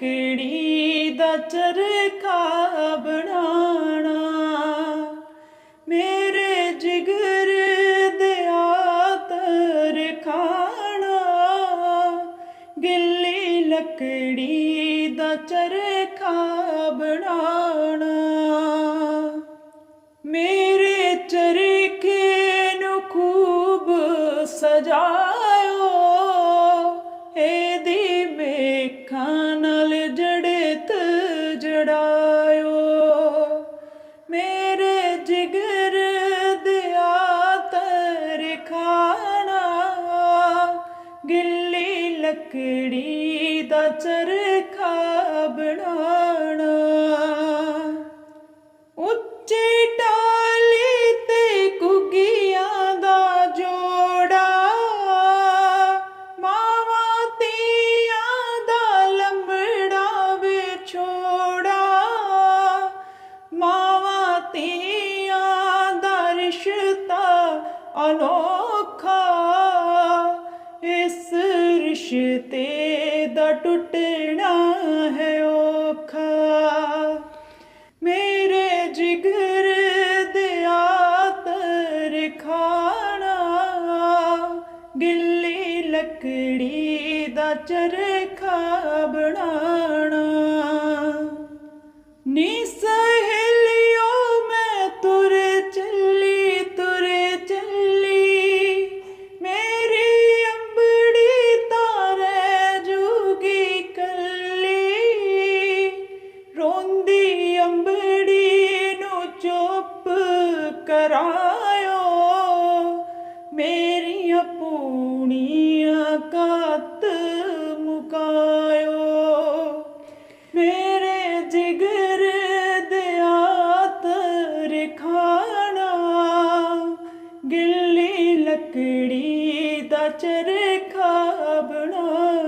ਲੱਕੜੀ ਦਾ ਚਰਖਾ ਬਣਾਣਾ? ਮੇਰੇ ਜਿਗਰ ਦੇ ਆਤਰ ਖਾਣਾ। ਗਿੱਲੀ ਲੱਕੜੀ ਦਾ ਚਰਖਾ ਬਣਾ। ਲੱਕੜੀ ਦਾ ਚਰਖਾ ਬਣਾਣਾ ਉੱਚੀ ਟਾਲੀ ਤੇ ਕੁਗੀਆਂ ਦਾ ਜੋੜਾ। ਮਾਵਾਂ ਤੀਆਂ ਦਾ ਲੰਬੜਾ ਵਿਛੋੜਾ ਮਾਵਾਂ ਤੀਆਂ ਦਾ ਰਿਸ਼ਤਾ ਅਨੋਖਾ ਰਿਸ਼ਤੇ ਦਾ ਟੁੱਟਣਾ ਹੈ ਔਖਾ। ਮੇਰੇ ਜਿਗਰ ਦਿਆ ਤਰ ਖਾਣਾ, ਗਿੱਲੀ ਲੱਕੜੀ ਦਾ ਚਰਖਾ ਬਣਾ। ਕਰਾਇਓ। ਮੇਰੀਆਂ ਪੂਣੀਆਂ ਕੱਤ ਮੁਕਾਇਓ। ਮੇਰੇ ਜਿਗਰ ਦਿਆ ਤਰ ਖਾਣਾ ਗਿੱਲੀ ਲੱਕੜੀ ਦਾ ਚਰਖਾ ਬਣਾ।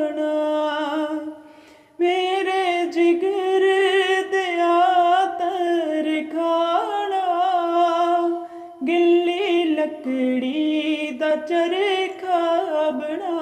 ਰੱਖੜੀ ਦਾ ਚਰਖਾ ਬਣਾ